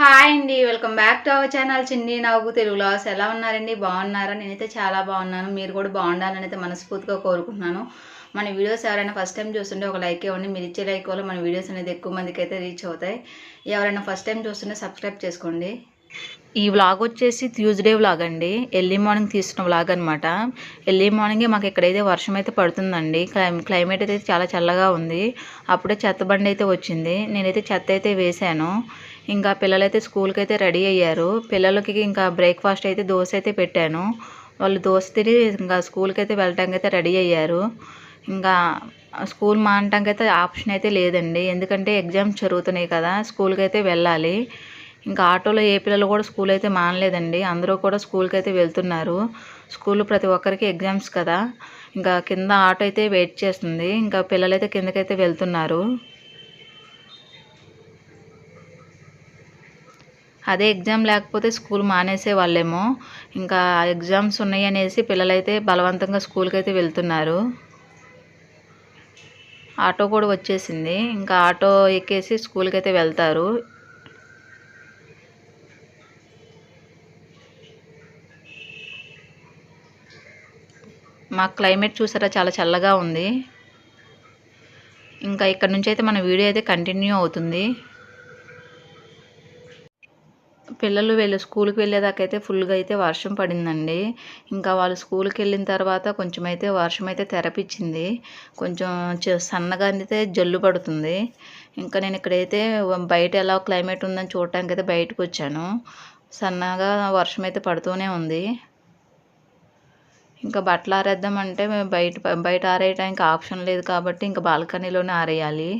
Hi అండి welcome back to our channel Chinni Navvu Telugu loss ఎలా ఉన్నారండి? బాగున్నారా? నేనైతే చాలా బాగున్నాను. మీరు కూడా బాగుండాలని అయితే మనస్ఫూర్తిగా కోరుకుంటున్నాను. మన వీడియోస్ ఎవరైనా ఫస్ట్ టైం చూస్తుంటే ఒక లైక్ ఇవ్వండి. మీరు ఇచ్చే లైక్ వల్ల మన వీడియోస్ అనేది ఎక్కువ మందికి అయితే రీచ్ అవుతాయి. ఎవరైనా ఫస్ట్ టైం చూస్తుంటే సబ్స్క్రైబ్ చేసుకోండి. ఈ వ్లాగ్ వచ్చేసి ట్యూస్డే వ్లాగ్ అండి. ఎర్లీ మార్నింగ్ తీసిన వ్లాగ్ అనమాట ఎర్లీ మార్నింగే మాకు ఇక్కడైతే వర్షం అయితే పడుతుందండి క్లై- క్లైమేట్ అయితే చాలా చల్లగా ఉంది. అప్పుడే చెత్త బండి అయితే వచ్చింది. నేనైతే చెత్త అయితే వేశాను. ఇంకా పిల్లలైతే స్కూల్కి అయితే రెడీ అయ్యారు. పిల్లలకి ఇంకా బ్రేక్ఫాస్ట్ అయితే దోశ అయితే పెట్టాను. వాళ్ళు దోశ తిని ఇంకా స్కూల్కి అయితే వెళ్ళటానికి అయితే రెడీ అయ్యారు. ఇంకా స్కూల్ మానటానికి అయితే ఆప్షన్ అయితే లేదండి. ఎందుకంటే ఎగ్జామ్స్ జరుగుతున్నాయి కదా స్కూల్కి అయితే వెళ్ళాలి. ఇంకా ఆటోలో ఏ పిల్లలు కూడా స్కూల్ అయితే మానలేదండి. అందరూ కూడా స్కూల్కి అయితే వెళ్తున్నారు. స్కూల్ ప్రతి ఒక్కరికి ఎగ్జామ్స్ కదా. ఇంకా కింద ఆటో అయితే వెయిట్ చేస్తుంది. ఇంకా పిల్లలైతే కిందకైతే వెళ్తున్నారు. అదే ఎగ్జామ్ లేకపోతే స్కూల్ మానేసే వాళ్ళేమో. ఇంకా ఎగ్జామ్స్ ఉన్నాయి అనేసి పిల్లలైతే బలవంతంగా స్కూల్కి అయితే వెళ్తున్నారు. ఆటో కూడా వచ్చేసింది. ఇంకా ఆటో ఎక్కేసి స్కూల్కి అయితే వెళ్తారు. మా క్లైమేట్ చూసారా? చాలా చల్లగా ఉంది. ఇంకా ఇక్కడ నుంచి అయితే మన వీడియో అయితే కంటిన్యూ అవుతుంది. పిల్లలు వెళ్ళి స్కూల్కి వెళ్ళేదాకైతే ఫుల్గా అయితే వర్షం పడిందండి. ఇంకా వాళ్ళు స్కూల్కి వెళ్ళిన తర్వాత కొంచెం అయితే వర్షం అయితే తెరపించింది కొంచెం చ- సన్నగా అయితే జల్లు పడుతుంది. ఇంకా నేను ఇక్కడైతే బయట ఎలా క్లైమేట్ ఉందని చూడటానికి అయితే బయటకు వచ్చాను. సన్నగా వర్షం అయితే పడుతూనే ఉంది. ఇంకా బట్టలు ఆరేద్దామంటే మేము బయట బయట ఆరేయడానికి ఆప్షన్ లేదు కాబట్టి ఇంకా బాల్కనీలోనే ఆరేయాలి.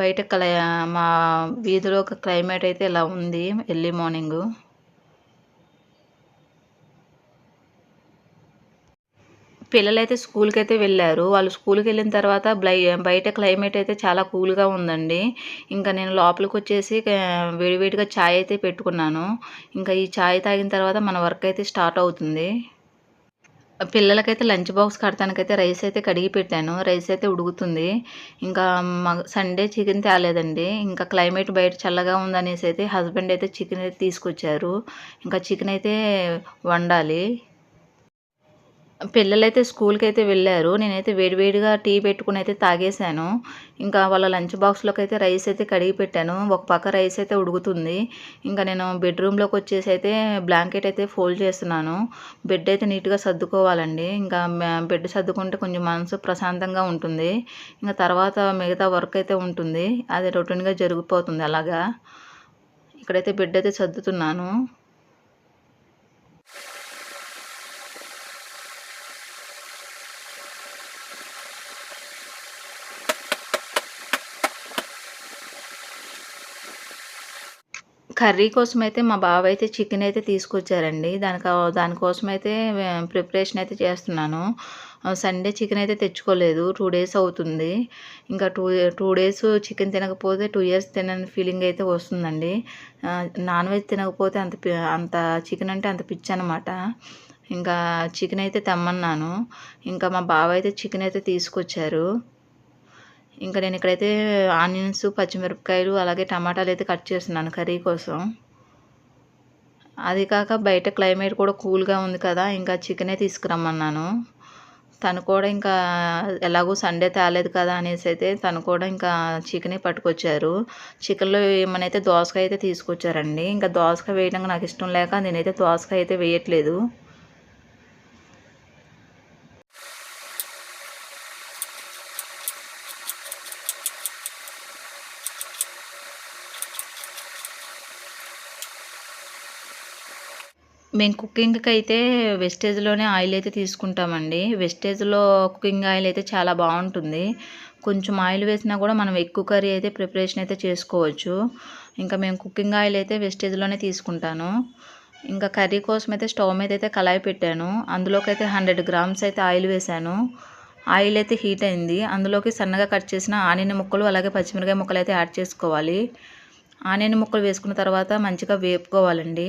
బయట క్లై మా వీధిలో ఒక క్లైమేట్ అయితే ఇలా ఉంది ఎర్లీ మార్నింగ్. పిల్లలైతే స్కూల్కి అయితే వెళ్ళారు. వాళ్ళు స్కూల్కి వెళ్ళిన తర్వాత బ్లై బయట క్లైమేట్ అయితే చాలా కూల్గా ఉందండి. ఇంకా నేను లోపలికి వచ్చేసి వేడివేడిగా ఛాయ్ అయితే పెట్టుకున్నాను. ఇంకా ఈ ఛాయ్ తాగిన తర్వాత మన వర్క్ అయితే స్టార్ట్ అవుతుంది. పిల్లలకైతే లంచ్ బాక్స్ కడతానికైతే రైస్ అయితే కడిగి పెట్టాను. రైస్ అయితే ఉడుకుతుంది. ఇంకా మగ సండే చికెన్ తేలేదండి. ఇంకా క్లైమేట్ బయట చల్లగా ఉందనేసి అయితే హస్బెండ్ అయితే చికెన్ అయితే తీసుకొచ్చారు. ఇంకా చికెన్ అయితే వండాలి. పిల్లలైతే స్కూల్కి అయితే వెళ్ళారు. నేనైతే వేడివేడిగా టీ పెట్టుకుని అయితే తాగేశాను. ఇంకా వాళ్ళ లంచ్ బాక్స్లోకి అయితే రైస్ అయితే కడిగి పెట్టాను. ఒక పక్క రైస్ అయితే ఉడుకుతుంది. ఇంకా నేను బెడ్రూమ్లోకి వచ్చేసి అయితే బ్లాంకెట్ అయితే ఫోల్డ్ చేస్తున్నాను. బెడ్ అయితే నీట్గా సర్దుకోవాలండి. ఇంకా బెడ్ సర్దుకుంటే కొంచెం మనసు ప్రశాంతంగా ఉంటుంది. ఇంకా తర్వాత మిగతా వర్క్ అయితే ఉంటుంది. అది రొటీన్గా జరిగిపోతుంది అలాగా. ఇక్కడైతే బెడ్ అయితే సర్దుతున్నాను. కర్రీ కోసం అయితే మా బావ అయితే చికెన్ అయితే తీసుకొచ్చారండి. దానికి దానికోసం అయితే ప్రిపరేషన్ అయితే చేస్తున్నాను. సండే చికెన్ అయితే తెచ్చుకోలేదు. టూ డేస్ అవుతుంది. ఇంకా టూ టూ డేస్ చికెన్ తినకపోతే టూ ఇయర్స్ తినని ఫీలింగ్ అయితే వస్తుందండి. నాన్ వెజ్ తినకపోతే అంత పి- అంత చికెన్ అంటే అంత పిచ్చి అనమాట ఇంకా చికెన్ అయితే తెమ్మన్నాను. ఇంకా మా బావ అయితే చికెన్ అయితే తీసుకొచ్చారు. ఇంకా నేను ఇక్కడైతే ఆనియన్స్ పచ్చిమిరపకాయలు అలాగే టమాటాలు అయితే కట్ చేస్తున్నాను కర్రీ కోసం. అది కాక బయట క్లైమేట్ కూడా కూల్గా ఉంది కదా ఇంకా చికెనే తీసుకురమ్మన్నాను. తను కూడా ఇంకా ఎలాగో సండే తేలేదు కదా అనేసి అయితే తను కూడా ఇంకా చికెనే పట్టుకొచ్చారు. చికెన్లో ఏమనైతే దోసకాయ అయితే తీసుకొచ్చారండి. ఇంకా దోసకాయ వేయడానికి నాకు ఇష్టం లేక నేనైతే దోసకాయ అయితే వేయట్లేదు. మేము కుకింగ్కి అయితే వెస్టేజ్లోనే ఆయిల్ అయితే తీసుకుంటామండి. వెస్టేజ్లో కుకింగ్ ఆయిల్ అయితే చాలా బాగుంటుంది. కొంచెం ఆయిల్ వేసినా కూడా మనం ఎక్కువ కర్రీ అయితే ప్రిపరేషన్ అయితే చేసుకోవచ్చు. ఇంకా మేము కుకింగ్ ఆయిల్ అయితే వెస్టేజ్లోనే తీసుకుంటాను. ఇంకా కర్రీ కోసం అయితే స్టవ్ మీద అయితే కళాయి పెట్టాను. అందులోకి అయితే హండ్రెడ్ గ్రామ్స్ అయితే ఆయిల్ వేసాను ఆయిల్ అయితే హీట్ అయింది. అందులోకి సన్నగా కట్ చేసిన ఆనియన్ ముక్కలు అలాగే పచ్చిమిరకాయ ముక్కలు అయితే యాడ్ చేసుకోవాలి. ఆనియన్ ముక్కలు వేసుకున్న తర్వాత మంచిగా వేపుకోవాలండి.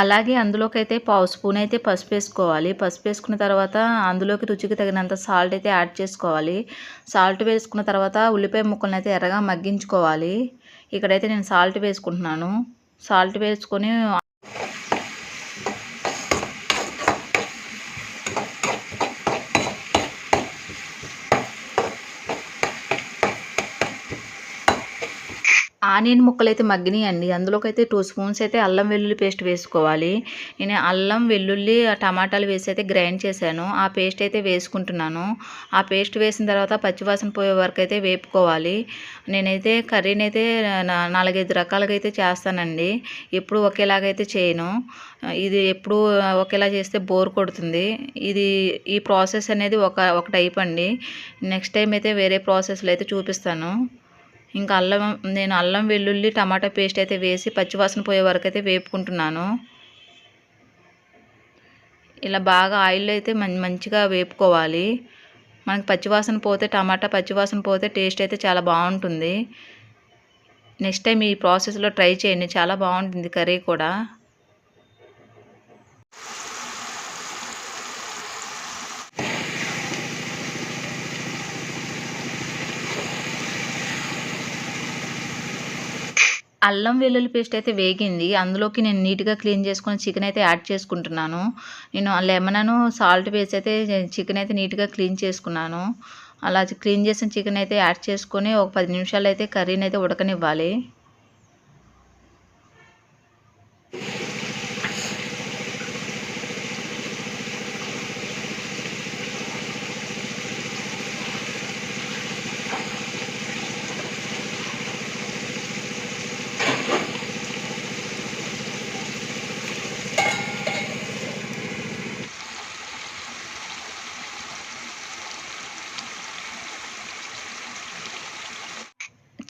అలాగే అందులోకి అయితే పావు స్పూన్ అయితే పసుపు వేసుకోవాలి. పసుపు వేసుకున్న తర్వాత అందులోకి రుచికి తగినంత సాల్ట్ అయితే యాడ్ చేసుకోవాలి. సాల్ట్ వేసుకున్న తర్వాత ఉల్లిపాయ ముక్కలను అయితే ఎర్రగా మగ్గించుకోవాలి. ఇక్కడైతే నేను సాల్ట్ వేసుకుంటున్నాను. సాల్ట్ వేసుకొని ఆనియన్ ముక్కలు అయితే మగ్గినాయండి. అందులోకైతే టూ స్పూన్స్ అయితే అల్లం వెల్లుల్లి పేస్ట్ వేసుకోవాలి. నేను అల్లం వెల్లుల్లి ఆ టమాటాలు వేసి అయితే గ్రైండ్ చేశాను. ఆ పేస్ట్ అయితే వేసుకుంటున్నాను. ఆ పేస్ట్ వేసిన తర్వాత పచ్చివాసన పోయే వరకు అయితే వేపుకోవాలి. నేనైతే కర్రీని అయితే నా- నాలుగైదు రకాలుగా అయితే చేస్తానండి. ఎప్పుడు ఒకేలాగైతే చేయను. ఇది ఎప్పుడు ఒకేలా చేస్తే బోర్ కొడుతుంది. ఇది ఈ ప్రాసెస్ అనేది ఒక ఒక టైప్ అండి నెక్స్ట్ టైం అయితే వేరే ప్రాసెస్లో అయితే చూపిస్తాను. ఇంకా అల్లం నేను అల్లం వెల్లుల్లి టమాటా పేస్ట్ అయితే వేసి పచ్చివాసన పోయే వరకు అయితే వేపుకుంటున్నాను. ఇలా బాగా ఆయిల్ అయితే మంచిగా వేపుకోవాలి. మనకి పచ్చివాసన పోతే టమాటా పచ్చివాసన పోతే టేస్ట్ అయితే చాలా బాగుంటుంది. నెక్స్ట్ టైం ఈ ప్రాసెస్లో ట్రై చేయండి చాలా బాగుంటుంది కర్రీ కూడా. అల్లం వెల్లుల్లి పేస్ట్ అయితే వేగింది. అందులోకి నేను నీట్గా క్లీన్ చేసుకుని చికెన్ అయితే యాడ్ చేసుకుంటున్నాను. నేను లెమనను సాల్ట్ వేసి అయితే చికెన్ అయితే నీట్గా క్లీన్ చేసుకున్నాను. అలా క్లీన్ చేసిన చికెన్ అయితే యాడ్ చేసుకొని ఒక పది నిమిషాలు అయితే కర్రీని అయితే ఉడకనివ్వాలి.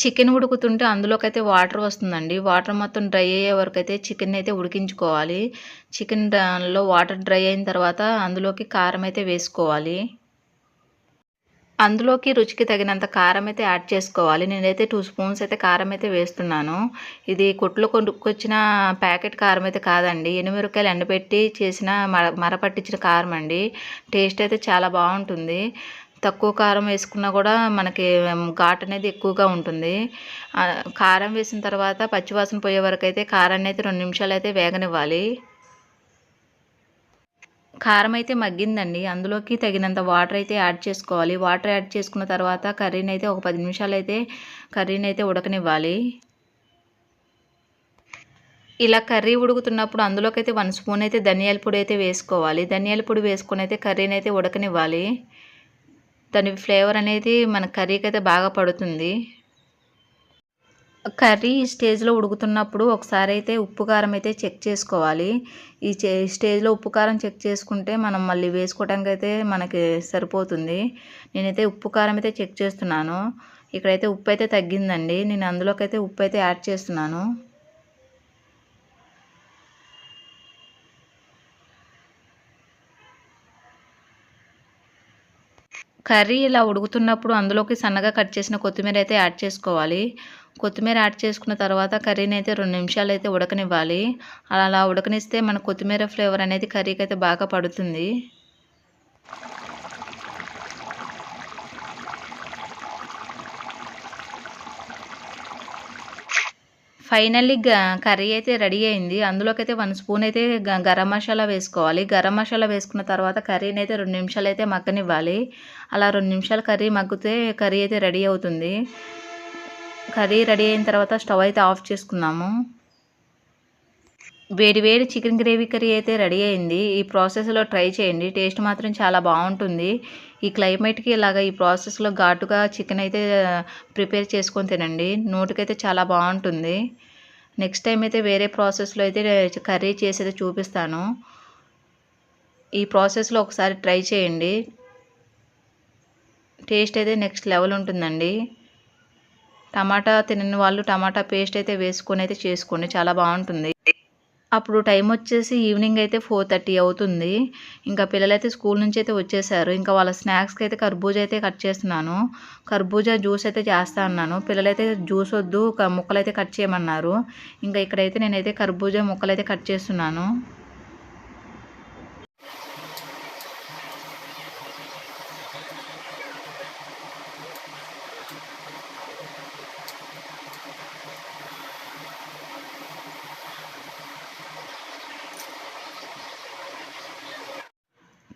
చికెన్ ఉడుకుతుంటే అందులోకైతే వాటర్ వస్తుందండి. వాటర్ మొత్తం డ్రై అయ్యే వరకు అయితే చికెన్ అయితే ఉడికించుకోవాలి. చికెన్లో వాటర్ డ్రై అయిన తర్వాత అందులోకి కారం అయితే వేసుకోవాలి. అందులోకి రుచికి తగినంత కారం అయితే యాడ్ చేసుకోవాలి. నేనైతే టూ స్పూన్స్ అయితే కారం అయితే వేస్తున్నాను. ఇది కొట్లో కొనుక్కొచ్చిన ప్యాకెట్ కారం అయితే కాదండి. ఎనిమిరకాయలు ఎండబెట్టి చేసిన మర మరపట్టించిన కారం అండి. టేస్ట్ అయితే చాలా బాగుంటుంది. తక్కువ కారం వేసుకున్నా కూడా మనకి ఘాట్ అనేది ఎక్కువగా ఉంటుంది. కారం వేసిన తర్వాత పచ్చివాసన పోయే వరకు అయితే కారాన్ని అయితే రెండు నిమిషాలు అయితే వేగనివ్వాలి. కారం అయితే మగ్గిందండి. అందులోకి తగినంత వాటర్ అయితే యాడ్ చేసుకోవాలి. వాటర్ యాడ్ చేసుకున్న తర్వాత కర్రీని అయితే ఒక పది నిమిషాలు అయితే కర్రీని అయితే ఉడకనివ్వాలి. ఇలా కర్రీ ఉడుకుతున్నప్పుడు అందులోకి అయితే వన్ స్పూన్ అయితే ధనియాల పొడి అయితే వేసుకోవాలి. ధనియాల పొడి వేసుకొని అయితే కర్రీని అయితే ఉడకనివ్వాలి. దాని ఫ్లేవర్ అనేది మన కర్రీకి అయితే బాగా పడుతుంది. కర్రీ ఈ స్టేజ్లో ఉడుకుతున్నప్పుడు ఒకసారి అయితే ఉప్పు కారం అయితే చెక్ చేసుకోవాలి. ఈ స్టేజ్లో ఉప్పు కారం చెక్ చేసుకుంటే మనం మళ్ళీ వేసుకోవడానికి అయితే మనకి సరిపోతుంది. నేనైతే ఉప్పు కారం అయితే చెక్ చేస్తున్నాను. ఇక్కడైతే ఉప్పు అయితే తగ్గిందండి. నేను అందులోకి అయితే ఉప్పు అయితే యాడ్ చేస్తున్నాను. కర్రీ ఇలా ఉడుకుతున్నప్పుడు అందులోకి సన్నగా కట్ చేసిన కొత్తిమీర అయితే యాడ్ చేసుకోవాలి. కొత్తిమీర యాడ్ చేసుకున్న తర్వాత కర్రీని అయితే రెండు నిమిషాలు అయితే ఉడకనివ్వాలి. అలా ఉడకనిస్తే మన కొత్తిమీర ఫ్లేవర్ అనేది కర్రీకి అయితే బాగా పడుతుంది. ఫైనల్లీ కర్రీ అయితే రెడీ అయింది. అందులోకి అయితే వన్ స్పూన్ అయితే గ- గరం మసాలా వేసుకోవాలి. గరం మసాలా వేసుకున్న తర్వాత కర్రీని అయితే రెండు నిమిషాలు అయితే మగ్గనివ్వాలి. అలా రెండు నిమిషాలు కర్రీ మగ్గితే కర్రీ అయితే రెడీ అవుతుంది. కర్రీ రెడీ అయిన తర్వాత స్టవ్ అయితే ఆఫ్ చేసుకున్నాము. వేడి వేడి చికెన్ గ్రేవీ కర్రీ అయితే రెడీ అయింది. ఈ ప్రాసెస్లో ట్రై చేయండి. టేస్ట్ మాత్రం చాలా బాగుంటుంది. ఈ క్లైమేట్కి ఇలాగ ఈ ప్రాసెస్లో ఘాటుగా చికెన్ అయితే ప్రిపేర్ చేసుకొని తినండి. నోటికైతే చాలా బాగుంటుంది. నెక్స్ట్ టైం అయితే వేరే ప్రాసెస్లో అయితే కర్రీ చేసి చూపిస్తాను. ఈ ప్రాసెస్లో ఒకసారి ట్రై చేయండి. టేస్ట్ అయితే నెక్స్ట్ లెవెల్ ఉంటుందండి. టమాటా తినని వాళ్ళు టమాటా పేస్ట్ అయితే వేసుకొని అయితే చేసుకోండి. చాలా బాగుంటుంది. అప్పుడు టైం వచ్చేసి ఈవినింగ్ అయితే ఫోర్ థర్టీ అవుతుంది. ఇంకా పిల్లలైతే స్కూల్ నుంచి అయితే వచ్చేసారు. ఇంకా వాళ్ళ స్నాక్స్కి అయితే కర్బూజా అయితే కట్ చేస్తున్నాను. కర్బూజా జ్యూస్ అయితే చేస్తా అన్నాను. పిల్లలైతే జ్యూస్ వద్దు ముక్కలు అయితే కట్ చేయమన్నారు. ఇంకా ఇక్కడైతే నేనైతే కర్బూజా ముక్కలు అయితే కట్ చేస్తున్నాను.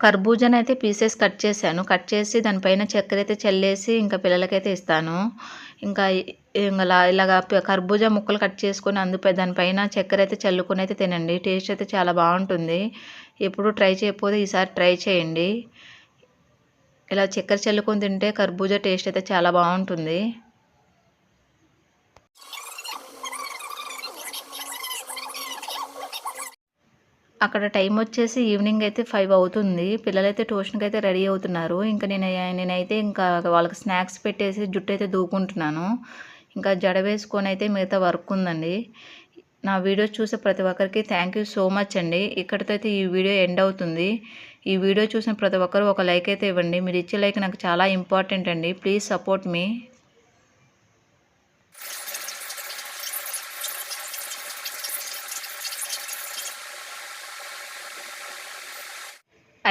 కర్బూజాని అయితే పీసెస్ కట్ చేశాను. కట్ చేసి దానిపైన చక్కెర అయితే చల్లేసి ఇంకా పిల్లలకైతే ఇస్తాను. ఇంకా ఇలా ఇలాగా కర్బూజా ముక్కలు కట్ చేసుకొని అందుపై దానిపైన చక్కెర అయితే చల్లుకొని అయితే తినండి. టేస్ట్ అయితే చాలా బాగుంటుంది. ఎప్పుడు ట్రై చేయకపోతే ఈసారి ట్రై చేయండి. ఇలా చక్కెర చల్లుకొని తింటే కర్బూజా టేస్ట్ అయితే చాలా బాగుంటుంది. అక్కడ టైం వచ్చేసి ఈవినింగ్ అయితే ఫైవ్ అవుతుంది. పిల్లలైతే ట్యూషన్కి అయితే రెడీ అవుతున్నారు. ఇంకా నేను నేనైతే ఇంకా వాళ్ళకి స్నాక్స్ పెట్టేసి జుట్టు అయితే దూకుంటున్నాను. ఇంకా జడ వేసుకొని అయితే మిగతా వర్క్ ఉందండి. నా వీడియో చూసే ప్రతి ఒక్కరికి థ్యాంక్ యూ సో మచ్ అండి. ఇక్కడితో అయితే ఈ వీడియో ఎండ్ అవుతుంది. ఈ వీడియో చూసిన ప్రతి ఒక్కరు ఒక లైక్ అయితే ఇవ్వండి. మీరు ఇచ్చే లైక్ నాకు చాలా ఇంపార్టెంట్ అండి. Please support me